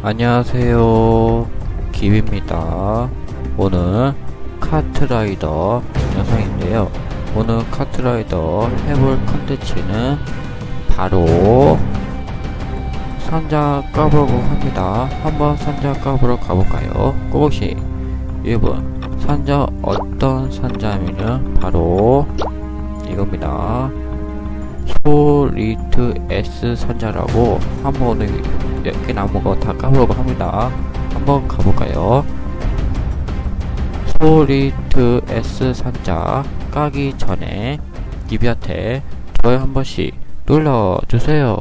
안녕하세요. 기비입니다. 오늘 카트라이더 영상인데요. 오늘 카트라이더 해볼 컨텐츠는 바로 산자 까보고 합니다. 한번 산자 까보러 가볼까요? 꼬시. 1번 산자 어떤 산자면은 바로 이겁니다. 소리트 S 산자라고 한번 남은 거다 까보려고 합니다. 한번 가볼까요? 소리트 S 산자 까기 전에 기비한테 좋아요 한 번씩 눌러주세요.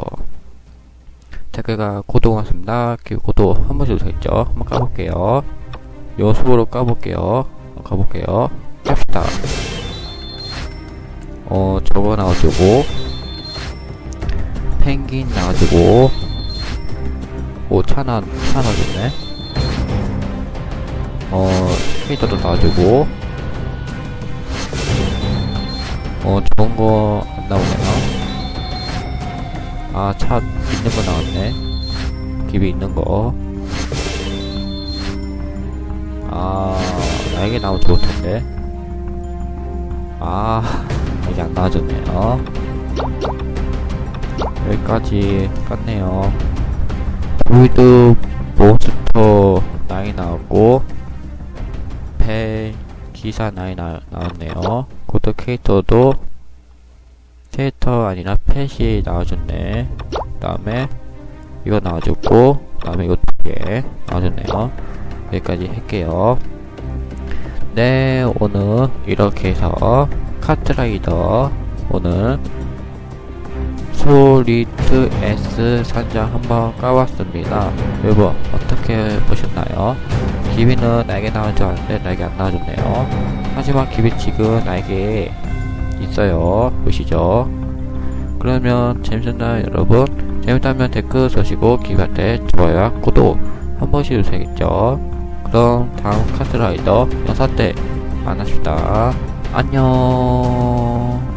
댓글과 고도 왔습니다. 고도 한 번씩 눌러있죠. 한번 까볼게요. 요수로 까볼게요. 가볼게요. 깝시다. 어, 저거 나와주고, 펭귄 나와주고, 오, 차나, 차 나와줬네. 어, 캐릭터도 나와주고, 어, 좋은 거 안 나오네요. 아, 차 있는 거 나왔네. 집이 있는 거. 아, 나에게 나오면 좋을 텐데. 아, 이게 안 나와줬네요. 여기까지 깠네요. 골드 몬스터 9 나왔고, 배 기사 9 나, 나왔네요. 고드 캐릭터도 캐릭터 아니라 펫이 나와줬네. 그 다음에 이거 나와줬고, 그 다음에 이거 두개 나와줬네요. 여기까지 할게요. 네, 오늘 이렇게 해서 카트라이더 오늘 소리트 S 산장 한번 까봤습니다. 여러분 어떻게 보셨나요? 기비는 날개 나올 줄 알았는데 날개 안 나와줬네요. 하지만 기비 지금 날개 있어요. 보시죠. 그러면 재밌었나요 여러분? 재밌다면 댓글 써시고 기비한테 좋아요와 구독 한 번씩 누르셔야겠죠. 그럼 다음 카트라이더 영상 때 만납시다. 안녕.